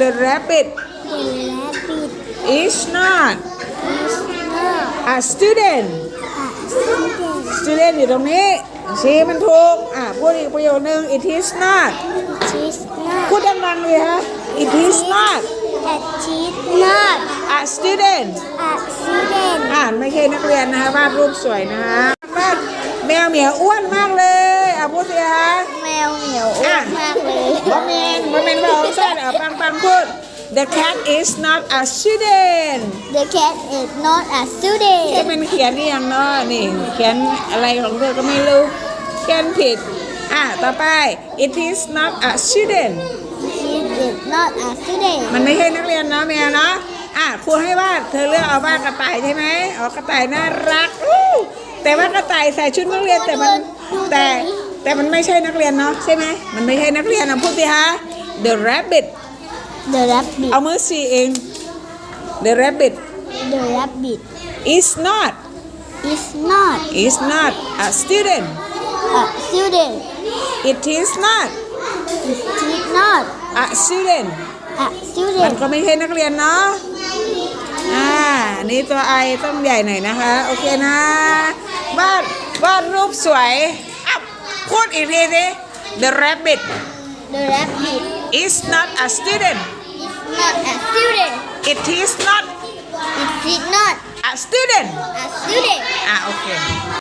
the rabbit The rabbit is not is not a student a student. student อยู่ตรงนี้ชี้มันถูกอะพูดอีกประโยคนึง it is not It is not. พูดดังๆเลยฮะ it is not It is not a student a student. อ่านไม่ใช่นักเรียนนะคะวาดรูปสวยนะคะวาดแมวเหมียวอ้วนมากเลยอะพูดสิคะแมวเหมียวอ้วนมากเลยบอมเมนบอมเมนว่าของสั้นอะปังปังพูด the cat is not a student The cat is not a จะ student. เป็นเขียนนี่ยังเนาะนี่ เขียนอะไรของเธอก็ไม่รู้ เขียนผิด อะ ต่อไป it is not a student She is not a student. มันไม่ใช่นักเรียนเนาะแมวเนาะ อะครูให้วาด เธอเลือกเอาวาดกระต่ายใช่ไหมเอากระต่ายน่ารักอู้แต่ว่ากระต่ายใส่ชุดนักเรียนแต่มันแต่แต่มันไม่ใช่นักเรียนเนาะใช่ไหมมันไม่ใช่นักเรียนนะพูดสิคะ the rabbit The rabbit. เอามือสีเอง the rabbit The rabbit is not is not is not a student a student. it is not It is not a student a มัน student. ก็ไม่ใช่นักเรียนเนาะอ่านี่ตัวไอต้องใหญ่หน่อยนะคะ โอเคนะวาดวาดรูปสวยอ้าวพูดอีกทีสิ The rabbit The rabbit is not a student. It's not a student. It is not. It is not. A student. A student. Ah, okay.